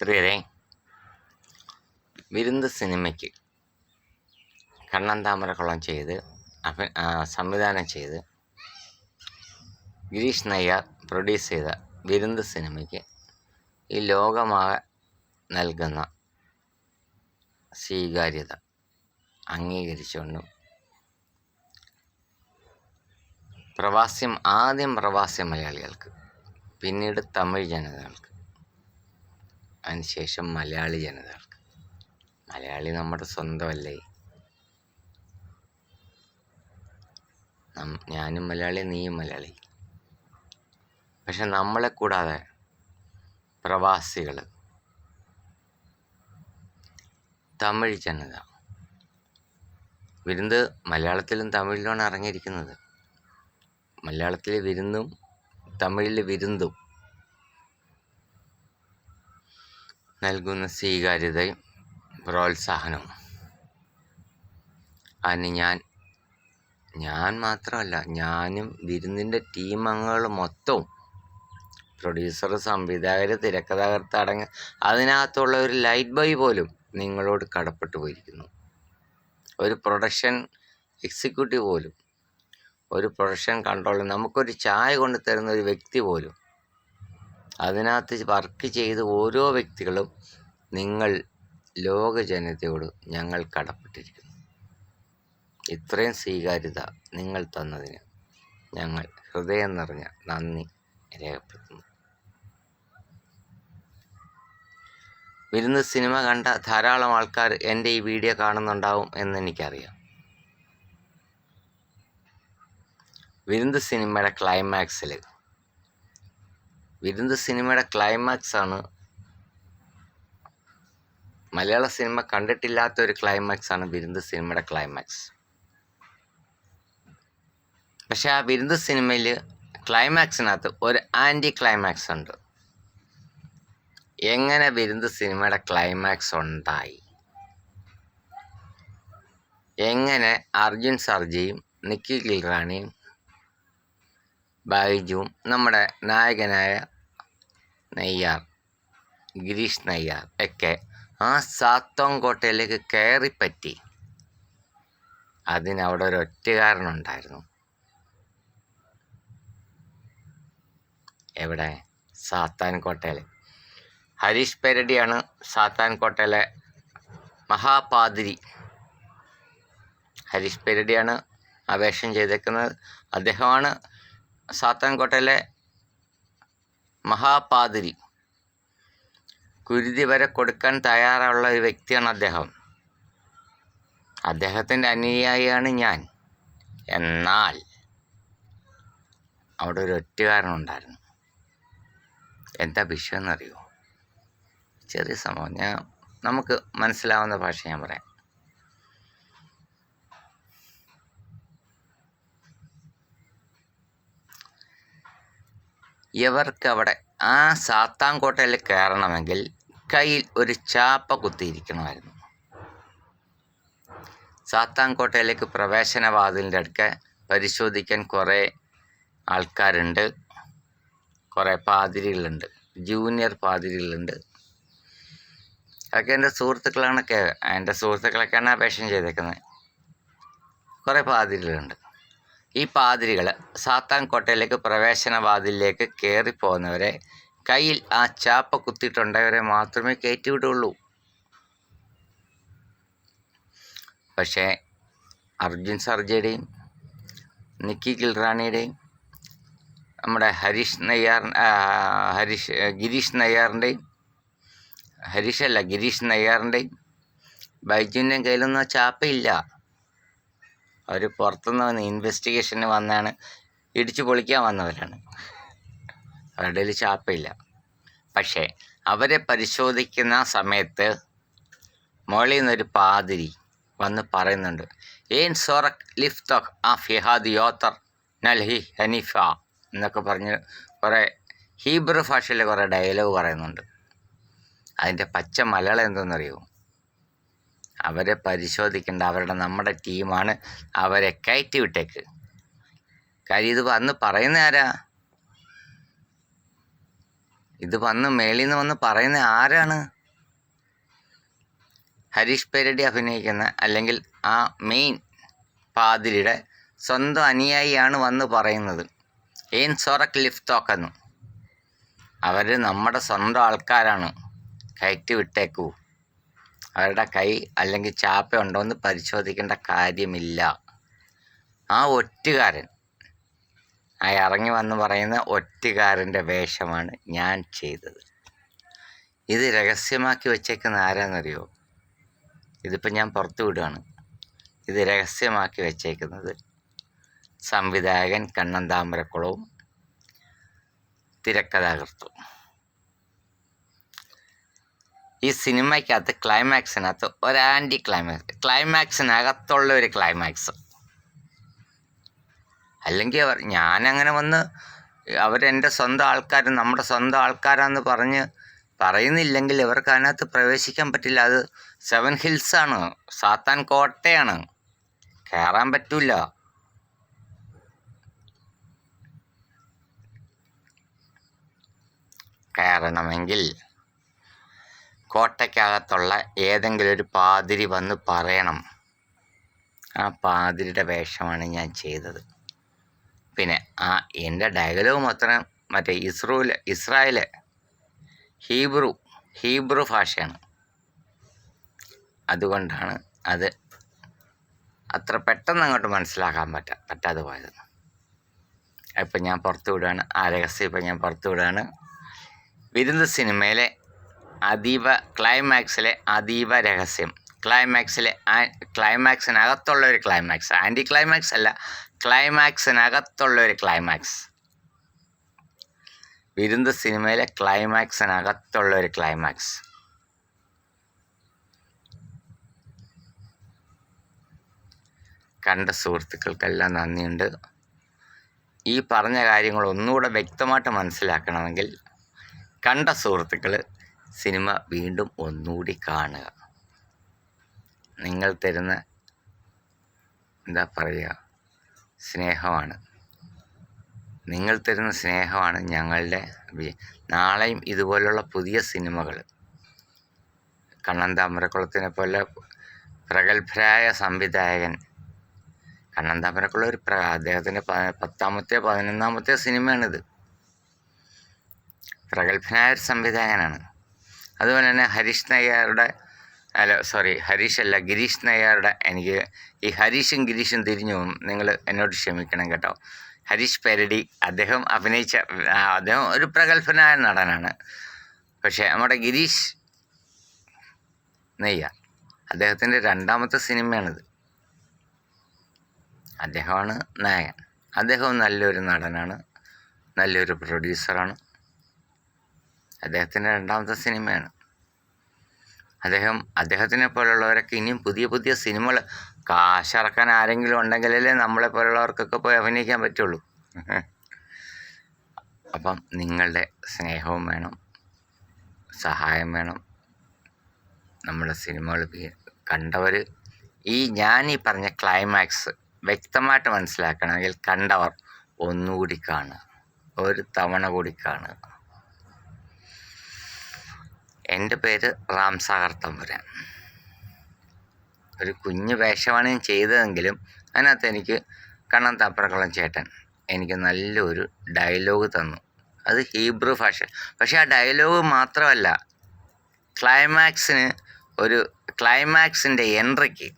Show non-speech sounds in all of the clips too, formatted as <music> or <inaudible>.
പ്രിയരെ വിരുന്ന് സിനിമയ്ക്ക് കണ്ണൻ താമരക്കുളം ചെയ്ത് അഭി സംവിധാനം ചെയ്ത് ഗിരീഷ് നയ്യാർ പ്രൊഡ്യൂസ് ചെയ്ത വിരുന്ന് സിനിമയ്ക്ക് ഈ ലോകമാകെ നൽകുന്ന സ്വീകാര്യത അംഗീകരിച്ചുകൊണ്ടും പ്രവാസ്യം ആദ്യം പ്രവാസി മലയാളികൾക്ക് പിന്നീട് തമിഴ് ജനതകൾക്ക് അതിനുശേഷം മലയാളി ജനതകൾക്ക്. മലയാളി നമ്മുടെ സ്വന്തമല്ലേ? ഞാനും മലയാളി നീയും മലയാളി. പക്ഷെ നമ്മളെ കൂടാതെ പ്രവാസികൾ തമിഴ് ജനത വിരുന്ന് മലയാളത്തിലും തമിഴിലുമാണ് ഇറങ്ങിയിരിക്കുന്നത് മലയാളത്തിലെ വിരുന്നും തമിഴിലെ വിരുന്നും നൽകുന്ന സ്വീകാര്യതയും പ്രോത്സാഹനവും അതിന് ഞാൻ ഞാൻ മാത്രമല്ല ഞാനും വിരുന്നിന്റെ ടീം അംഗങ്ങൾ മൊത്തവും പ്രൊഡ്യൂസർ സംവിധായകർ തിരക്കഥാകൃത്ത് അടങ്ങ അതിനകത്തുള്ള ഒരു ലൈറ്റ് ബോയ് പോലും നിങ്ങളോട് കടപ്പെട്ടു പോയിരിക്കുന്നു. ഒരു പ്രൊഡക്ഷൻ എക്സിക്യൂട്ടീവ് പോലും ഒരു പ്രൊഡക്ഷൻ കൺട്രോൾ നമുക്കൊരു ചായ കൊണ്ട് തരുന്ന ഒരു വ്യക്തി പോലും അതിനകത്ത് വർക്ക് ചെയ്ത ഓരോ വ്യക്തികളും നിങ്ങൾ ലോക ജനതയോട് ഞങ്ങൾ കടപ്പെട്ടിരിക്കുന്നു. ഇത്രയും സ്വീകാര്യത നിങ്ങൾ തന്നതിന് ഞങ്ങൾ ഹൃദയം നിറഞ്ഞ നന്ദി രേഖപ്പെടുത്തുന്നു. വിരുന്ന് സിനിമ കണ്ട ധാരാളം ആൾക്കാർ എന്റെ ഈ വീഡിയോ കാണുന്നുണ്ടാവും എന്ന് എനിക്കറിയാം. വിരുന്ന് സിനിമയുടെ ക്ലൈമാക്സിൽ വിരുന്ന് സിനിമയുടെ ക്ലൈമാക്സ് ആണ്? മലയാള സിനിമ കണ്ടിട്ടില്ലാത്ത ഒരു ക്ലൈമാക്സ് ആണ് വിരുന്ന് സിനിമയുടെ ക്ലൈമാക്സ് പക്ഷെ ആ വിരുന്ന് സിനിമയിൽ ക്ലൈമാക്സിനകത്ത് ഒരു ആന്റി ക്ലൈമാക്സ് ഉണ്ട്. എങ്ങനെ വിരുന്ന് സിനിമയുടെ ക്ലൈമാക്സ് ഉണ്ടായി? എങ്ങനെ അർജുൻ സർജയും നിക്കി ഗിൽറാണിയും ബൈജുവും നമ്മുടെ നായകനായ നെയ്യാർ ഗിരീഷ് നെയ്യാർ ഒക്കെ ആ സാത്തോങ്കോട്ടയിലേക്ക് കയറിപ്പറ്റി. അതിനവിടെ ഒരു ഒറ്റകാരനുണ്ടായിരുന്നു എവിടെ? സാത്താൻ കോട്ടയിൽ ഹരീഷ് പെരടിയാണ് സാത്താൻ കോട്ടയിലെ മഹാപാതിരി. ഹരീഷ് പെരടിയാണ് അപേക്ഷം ചെയ്തേക്കുന്നത്. അദ്ദേഹമാണ് സാത്താൻ കോട്ടയിലെ മഹാപാതിരി കുരുതി വരെ കൊടുക്കാൻ തയ്യാറുള്ള ഒരു വ്യക്തിയാണ് അദ്ദേഹം. അദ്ദേഹത്തിന്റെ അനുയായിയാണ് ഞാൻ. എന്നാൽ അവിടെ ഒരു ഒറ്റുകാരനുണ്ടായിരുന്നു എന്താ വിഷയം എന്നറിയോ ചെറിയ സംഭവം. ഞാൻ നമുക്ക് മനസ്സിലാവുന്ന ഭാഷ ഞാൻ പറയാം. ഇവർക്ക് അവിടെ ആ സാത്താൻകോട്ടയിൽ കയറണമെങ്കിൽ കയ്യിൽ ഒരു ചാപ്പ കുത്തിയിരിക്കണമായിരുന്നു. സാത്താൻകോട്ടയിലേക്ക് പ്രവേശന വാതിലിന്റെ അടുക്ക പരിശോധിക്കാൻ കുറേ ആൾക്കാരുണ്ട്. കുറേ പാതിരികളുണ്ട്. ജൂനിയർ പാതിരികളുണ്ട്. അതൊക്കെ എന്റെ സുഹൃത്തുക്കളാണൊക്കെ എന്റെ സുഹൃത്തുക്കളൊക്കെയാണ് അപേക്ഷ ചെയ്തേക്കുന്നത്. കുറേ പാതിരികളുണ്ട്. ഈ പാതിരികൾ സാത്താൻകോട്ടയിലേക്ക് പ്രവേശന വാതിലിലേക്ക് കയറി പോകുന്നവരെ കയ്യിൽ ആ ചാപ്പ കുത്തിയിട്ടുണ്ടവരെ മാത്രമേ കയറ്റി വിടുള്ളൂ പക്ഷേ അർജുൻ സർജയുടെയും നിക്കി ഗിൽറാണിയുടെയും നമ്മുടെ ഹരീഷ് നയ്യാർ ഹരീഷ് ഗിരീഷ് നയ്യാറിന്റെയും ഹരീഷല്ല ഗിരീഷ് നയ്യാറിന്റെയും ബൈജുവിന്റെയും കയ്യിലൊന്നും ആ ചാപ്പയില്ല. അവർ പുറത്തുനിന്ന് വന്ന് ഇൻവെസ്റ്റിഗേഷന് വന്നാണ് ഇടിച്ചു പൊളിക്കാൻ വന്നവരാണ്. അവരുടെ ചാപ്പയില്ല പക്ഷേ അവരെ പരിശോധിക്കുന്ന സമയത്ത് മോളിൽ നിന്നൊരു പാതിരി വന്ന് പറയുന്നുണ്ട് ഏൻ സോറക് ലിഫ്തക് ആ ഫിഹാദ് യോത്തർ നൽഹി ഹനീഫ എന്നൊക്കെ പറഞ്ഞ് കുറേ ഹീബ്രു ഭാഷയിൽ കുറേ ഡയലോഗ് പറയുന്നുണ്ട്. അതിന്റെ പച്ച മലയാളം എന്തെന്നറിയോ അവരെ പരിശോധിക്കേണ്ട അവരുടെ നമ്മുടെ ടീമാണ് അവരെ കയറ്റി വിട്ടേക്ക്. കാര്യം ഇത് വന്ന് പറയുന്ന ആരാ? ഇത് വന്ന് മേളിൽ നിന്ന് വന്ന് പറയുന്ന ആരാണ്? ഹരീഷ് പേരടി അഭിനയിക്കുന്ന അല്ലെങ്കിൽ ആ മെയിൻ പാതിരിയുടെ സ്വന്തം അനുയായിയാണ് വന്ന് പറയുന്നത്. ഏൻ സോറക് ലിഫ്റ്റോക്കെന്ന് അവർ നമ്മുടെ സ്വന്തം ആൾക്കാരാണ്. കയറ്റി വിട്ടേക്കൂ. അവരുടെ കൈ അല്ലെങ്കിൽ ചാപ്പ ഉണ്ടോ എന്ന് പരിശോധിക്കേണ്ട കാര്യമില്ല. ആ ഒറ്റുകാരൻ. ആ ഇറങ്ങി വന്ന് പറയുന്ന ഒറ്റുകാരന്റെ വേഷമാണ് ഞാൻ ചെയ്തത്. ഇത് രഹസ്യമാക്കി വെച്ചേക്കുന്ന ആരാന്നറിയോ? ഇതിപ്പോൾ ഞാൻ പുറത്തു വിടുകയാണ് ഇത് രഹസ്യമാക്കി വെച്ചേക്കുന്നത് സംവിധായകൻ കണ്ണൻ താമരക്കുളവും തിരക്കഥാകൃത്തും. ഈ സിനിമയ്ക്കകത്ത് ക്ലൈമാക്സിനകത്ത് ഒരു ആന്റി ക്ലൈമാക്സ് ക്ലൈമാക്സിനകത്തുള്ള ഒരു ക്ലൈമാക്സ് അല്ലെങ്കിൽ അവർ ഞാനങ്ങനെ വന്ന് അവരെന്റെ സ്വന്തം ആൾക്കാർ നമ്മുടെ സ്വന്തം ആൾക്കാരാന്ന് പറഞ്ഞ് പറയുന്നില്ലെങ്കിൽ ഇവർക്ക് അതിനകത്ത് പ്രവേശിക്കാൻ പറ്റില്ല. അത് സെവൻ ഹിൽസാണ് സാത്താൻ കോട്ടയാണ്. കയറാൻ പറ്റൂല. കയറണമെങ്കിൽ കോട്ടയ്ക്കകത്തുള്ള ഏതെങ്കിലും ഒരു പാതിരി വന്ന് പറയണം. ആ പാതിരിയുടെ വേഷമാണ് ഞാൻ ചെയ്തത്. പിന്നെ ആ എന്റെ ഡയലോഗ് മൊത്തം മറ്റേ ഇസ്രോയിൽ ഇസ്രായേൽ ഹീബ്രു ഹീബ്രു ഭാഷയാണ്. അതുകൊണ്ടാണ് അത് അത്ര പെട്ടെന്ന് അങ്ങോട്ട് മനസ്സിലാക്കാൻ പറ്റ പറ്റാതെ പോയത്. ഇപ്പം ഞാൻ പുറത്തു വിടുകയാണ് ആ രഹസ്യം ഇപ്പം ഞാൻ പുറത്തു വിടുകയാണ് വിരുന്ന് സിനിമയിലെ അതീവ ക്ലൈമാക്സിലെ അതീവ രഹസ്യം. ക്ലൈമാക്സിലെ ക്ലൈമാക്സിനകത്തുള്ള ഒരു ക്ലൈമാക്സ് ആന്റി ക്ലൈമാക്സ് അല്ല ക്ലൈമാക്സിനകത്തുള്ള ഒരു ക്ലൈമാക്സ് വിരുന്ന് സിനിമയിലെ ക്ലൈമാക്സിനകത്തുള്ള ഒരു ക്ലൈമാക്സ് കണ്ട സുഹൃത്തുക്കൾക്കെല്ലാം നന്ദിയുണ്ട്. ഈ പറഞ്ഞ കാര്യങ്ങൾ ഒന്നുകൂടെ വ്യക്തമായിട്ട് മനസ്സിലാക്കണമെങ്കിൽ കണ്ട സുഹൃത്തുക്കൾ സിനിമ വീണ്ടും ഒന്നുകൂടി കാണുക. നിങ്ങൾ തരുന്ന എന്താ പറയുക സ്നേഹമാണ്. നിങ്ങൾ തരുന്ന സ്നേഹമാണ് ഞങ്ങളുടെ നാളെയും ഇതുപോലുള്ള പുതിയ സിനിമകൾ. കണ്ണൻ താമരക്കുളത്തിനെ പോലെ പ്രഗത്ഭരായ സംവിധായകൻ കണ്ണൻ താമരക്കുള്ള ഒരു പ്ര അദ്ദേഹത്തിന്റെ പത്താമത്തെ പതിനൊന്നാമത്തെ സിനിമയാണിത്. പ്രഗത്ഭനായ ഒരു സംവിധായകനാണ്. അതുപോലെ തന്നെ ഹരീഷ് നയ്യാറുടെ അല്ല സോറി ഹരീഷ് അല്ല ഗിരീഷ് നയ്യാറുടെ എനിക്ക് ഈ ഹരീഷും ഗിരീഷും തിരിഞ്ഞു പോകും നിങ്ങൾ എന്നോട് ക്ഷമിക്കണം കേട്ടോ. ഹരീഷ് പെരടി അദ്ദേഹം അഭിനയിച്ച അദ്ദേഹം ഒരു പ്രഗത്ഭനായ നടനാണ്. പക്ഷേ നമ്മുടെ ഗിരീഷ് നെയ്യാർ അദ്ദേഹത്തിന്റെ രണ്ടാമത്തെ സിനിമയാണിത്. അദ്ദേഹമാണ് നായൻ അദ്ദേഹവും നല്ലൊരു നടനാണ് നല്ലൊരു പ്രൊഡ്യൂസറാണ് അദ്ദേഹത്തിന്റെ രണ്ടാമത്തെ സിനിമയാണ്. അദ്ദേഹം അദ്ദേഹത്തിനെ പോലുള്ളവരൊക്കെ ഇനിയും പുതിയ പുതിയ സിനിമകൾ കാശിറക്കാൻ ആരെങ്കിലും ഉണ്ടെങ്കിലല്ലേ നമ്മളെ പോലുള്ളവർക്കൊക്കെ പോയി അഭിനയിക്കാൻ പറ്റുള്ളൂ. <laughs> അപ്പം നിങ്ങളുടെ സ്നേഹവും വേണം സഹായം വേണം. നമ്മുടെ സിനിമകൾ കണ്ടവർ ഈ ഞാൻ ഈ പറഞ്ഞ ക്ലൈമാക്സ് വ്യക്തമായിട്ട് മനസ്സിലാക്കണമെങ്കിൽ കണ്ടവർ ഒന്നുകൂടി കാണുക ഒരു തവണ കൂടി കാണുക. എന്റെ പേര് റാം സാഗർ തമ്പുരാൻ. ഒരു കുഞ്ഞു വേഷമാണ് ഞാൻ ചെയ്തതെങ്കിലും അതിനകത്ത് എനിക്ക് കണ്ണൻ താപ്പറക്കുളം ചേട്ടൻ എനിക്ക് നല്ലൊരു ഡയലോഗ് തന്നു. അത് ഹീബ്രു ഭാഷ പക്ഷേ ആ ഡയലോഗ് മാത്രമല്ല ക്ലൈമാക്സിന് ഒരു ക്ലൈമാക്സിന്റെ എൻട്രിക്ക്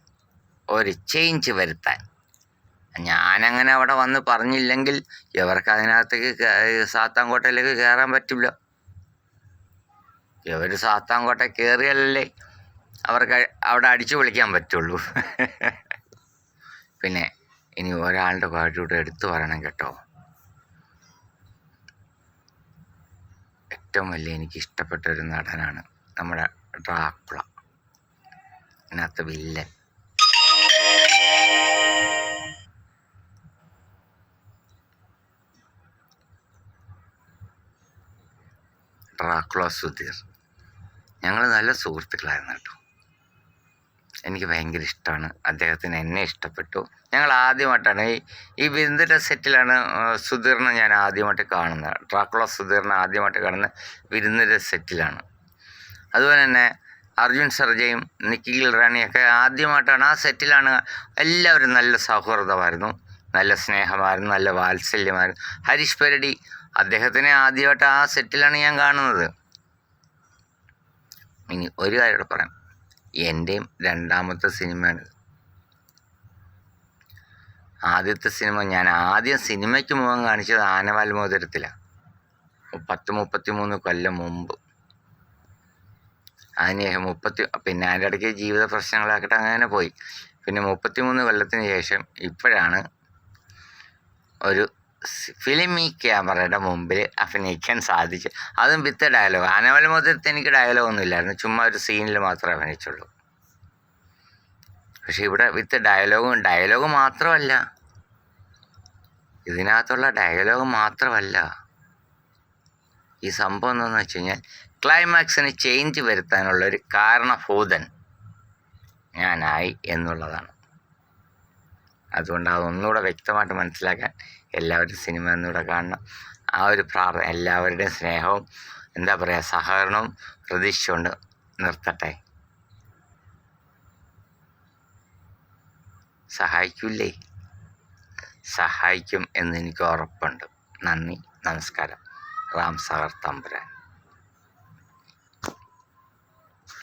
ഒരു ചേഞ്ച് വരുത്താൻ. ഞാനങ്ങനെ അവിടെ വന്ന് പറഞ്ഞില്ലെങ്കിൽ ഇവർക്ക് അതിനകത്തേക്ക് സാത്താൻകോട്ടയിലേക്ക് കയറാൻ പറ്റില്ല. ഇവർ സാത്താൻകോട്ട കയറിയല്ലേ അവർക്ക് അവിടെ അടിച്ചു വിളിക്കാൻ പറ്റുള്ളൂ. പിന്നെ ഇനി ഒരാളുടെ പാട്ടിലൂടെ എടുത്തു പറയണം കേട്ടോ. ഏറ്റവും വലിയ എനിക്ക് ഇഷ്ടപ്പെട്ട ഒരു നടനാണ് നമ്മുടെ ഡ്രാക്കുള. ഇതിനകത്ത് വില്ലൻ. ഡ്രാക്കുള സുധീർ. ഞങ്ങൾ നല്ല സുഹൃത്തുക്കളായിരുന്നു കേട്ടോ. എനിക്ക് ഭയങ്കര ഇഷ്ടമാണ് അദ്ദേഹത്തിന് എന്നെ ഇഷ്ടപ്പെട്ടു. ഞങ്ങൾ ആദ്യമായിട്ടാണ് ഈ ഈ വിരുന്നിന്റെ സെറ്റിലാണ് സുധീറിനെ ഞാൻ ആദ്യമായിട്ട് കാണുന്നത്. ട്രാക്കുള്ള സുധീറിനെ ആദ്യമായിട്ട് കാണുന്ന വിരുന്നിന്റെ സെറ്റിലാണ്. അതുപോലെ തന്നെ അർജുൻ സർജയും നിക്കിൽ റാണിയൊക്കെ ആദ്യമായിട്ടാണ് ആ സെറ്റിലാണ് എല്ലാവരും നല്ല സൗഹൃദമായിരുന്നു. നല്ല സ്നേഹമായിരുന്നു നല്ല വാത്സല്യമായിരുന്നു. ഹരീഷ് പെരടി അദ്ദേഹത്തിനെ ആദ്യമായിട്ട് ആ സെറ്റിലാണ് ഞാൻ കാണുന്നത്. ഇനി ഒരു കാര്യം കൂടെ പറയാം. എന്റെയും രണ്ടാമത്തെ സിനിമയാണ്. ആദ്യത്തെ സിനിമ ഞാൻ ആദ്യം സിനിമയ്ക്ക് മുഖം കാണിച്ചത് ആനവാൽ മോതിരത്തിലാണ് പത്ത് മുപ്പത്തി മൂന്ന് കൊല്ലം മുമ്പ്. അതിനുശേഷം മുപ്പത്തി പിന്നെ അതിന്റെ ഇടയ്ക്ക് ജീവിത പ്രശ്നങ്ങളാക്കിയിട്ട് അങ്ങനെ പോയി. പിന്നെ മുപ്പത്തി മൂന്ന് കൊല്ലത്തിന് ശേഷം ഇപ്പോഴാണ് ഒരു ഫിലിമി ക്യാമറയുടെ മുമ്പിൽ അഭിനയിക്കാൻ സാധിച്ചു. അതും വിത്ത് ഡയലോഗ് അനവൽ മുതലത്ത് എനിക്ക് ഡയലോഗ് ഒന്നും ഇല്ലായിരുന്നു. ചുമ്മാ ഒരു സീനിൽ മാത്രമേ അഭിനയിച്ചുള്ളൂ. പക്ഷേ ഇവിടെ വിത്ത് ഡയലോഗും ഡയലോഗ് മാത്രമല്ല. ഇതിനകത്തുള്ള ഡയലോഗ് മാത്രമല്ല. ഈ സംഭവം എന്താണെന്ന് വെച്ച് കഴിഞ്ഞാൽ ക്ലൈമാക്സിന് ചേഞ്ച് വരുത്താനുള്ള ഒരു കാരണഭൂതൻ ഞാനായി എന്നുള്ളതാണ്. അതുകൊണ്ട് അതൊന്നുകൂടെ വ്യക്തമായിട്ട് മനസ്സിലാക്കാൻ എല്ലാവരും സിനിമ ഒന്നുകൂടെ കാണണം. ആ ഒരു പ്രാർത്ഥന എല്ലാവരുടെയും സ്നേഹവും എന്താ പറയുക സഹകരണവും പ്രതീക്ഷിച്ചുകൊണ്ട് നിർത്തട്ടെ. സഹായിക്കൂലേ സഹായിക്കും എന്ന് എനിക്ക് ഉറപ്പുണ്ട്. നന്ദി നമസ്കാരം. റാം സഹർ തമ്പുരാൻ.